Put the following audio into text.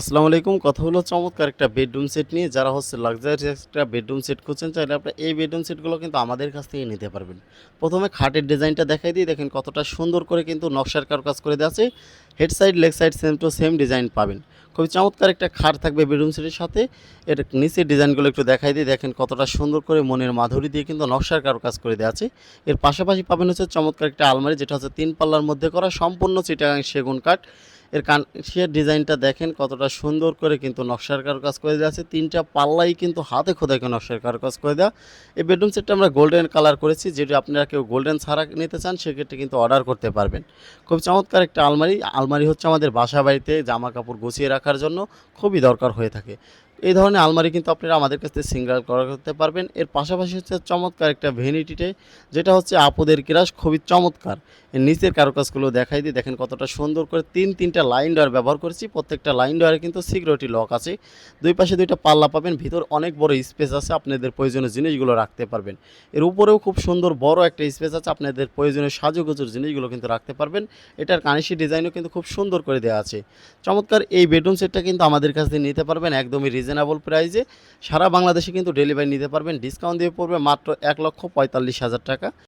আসসালামু আলাইকুম। কথা হলো চমৎকার একটা বেডরুম সেট নিয়ে। যারা হচ্ছে লাক্সারিয়াস একটা বেডরুম সেট খুঁজছেন, চাইলে আপনার এই বেডরুম সেটগুলো কিন্তু আমাদের কাছ থেকে নিতে পারবেন। প্রথমে খাটের ডিজাইনটা দেখাই দিই। দেখেন কতটা সুন্দর করে কিন্তু নকশার কাজ করে দেওয়া আছে। Head side leg side same to same design পাবেন। খুবই চমৎকার একটা খাট থাকবে বেডরুম সেটের সাথে। এর নিচের ডিজাইনগুলো একটু দেখাই দিই। দেখেন কতটা সুন্দর করে মনের মাধুরী দিয়ে কিন্তু নকশার কাজ করে দেওয়া আছে। এর পাশাপাশি পাবেন হচ্ছে চমৎকার একটা আলমারি, যেটা হচ্ছে তিন পাল্লার মধ্যে করা। সম্পূর্ণ চিটাগাং সেগুন কাঠ। এর কানসের ডিজাইনটা দেখেন কতটা সুন্দর করে কিন্তু নকশার কাজ করে দেওয়া আছে। তিনটা পাল্লাই কিন্তু হাতে খোদাকে নকশার কাজ করে দেওয়া। এই বেডরুম সেটটা আমরা গোল্ডেন কালার করেছি, যেটি আপনারা কেউ গোল্ডেন ছাড়া নিতে চান, সেক্ষেত্রে কিন্তু অর্ডার করতে পারবেন। খুব চমৎকার একটা আলমারি। আলমারি হচ্ছে আমাদের বাসা বাড়িতে জামা কাপড় গুছিয়ে রাখার জন্য খুবই দরকার হয়ে থাকে। এই ধরনের আলমারি কিন্তু আপনারা আমাদের কাছ থেকে সিঙ্গেল করা করতে পারবেন। এর পাশাপাশি হচ্ছে চমৎকার একটা ভেনিটিতে, যেটা হচ্ছে আপুদের কিরাস খুবই চমৎকার। এর নিচের কারুকাজগুলো দেখাই দিই। দেখেন কতটা সুন্দর করে তিন, তিনটা লাইন ডয়ার ব্যবহার করেছি। প্রত্যেকটা লাইন ডয়ারে কিন্তু সিকিউরিটি লক আছে। দুই পাশে দুইটা পাল্লা পাবেন। ভিতর অনেক বড় স্পেস আছে। আপনাদের প্রয়োজনীয় জিনিসগুলো রাখতে পারবেন। এর উপরেও খুব সুন্দর বড় একটা স্পেস আছে। আপনাদের প্রয়োজনীয় সাজুগুজুর জিনিসগুলো কিন্তু রাখতে পারবেন। এটার কানিশি ডিজাইনও কিন্তু খুব সুন্দর করে দেওয়া আছে। চমৎকার এই বেডরুম সেটটা কিন্তু আমাদের কাছ থেকে নিতে পারবেন। একদমই রিজনেবল প্রাইসে সারা বাংলাদেশে কিন্তু ডেলিভারি নিতে পারবেন, ডিসকাউন্ট দিয়ে পড়বে মাত্র এক লক্ষ পঁয়তাল্লিশ হাজার টাকা।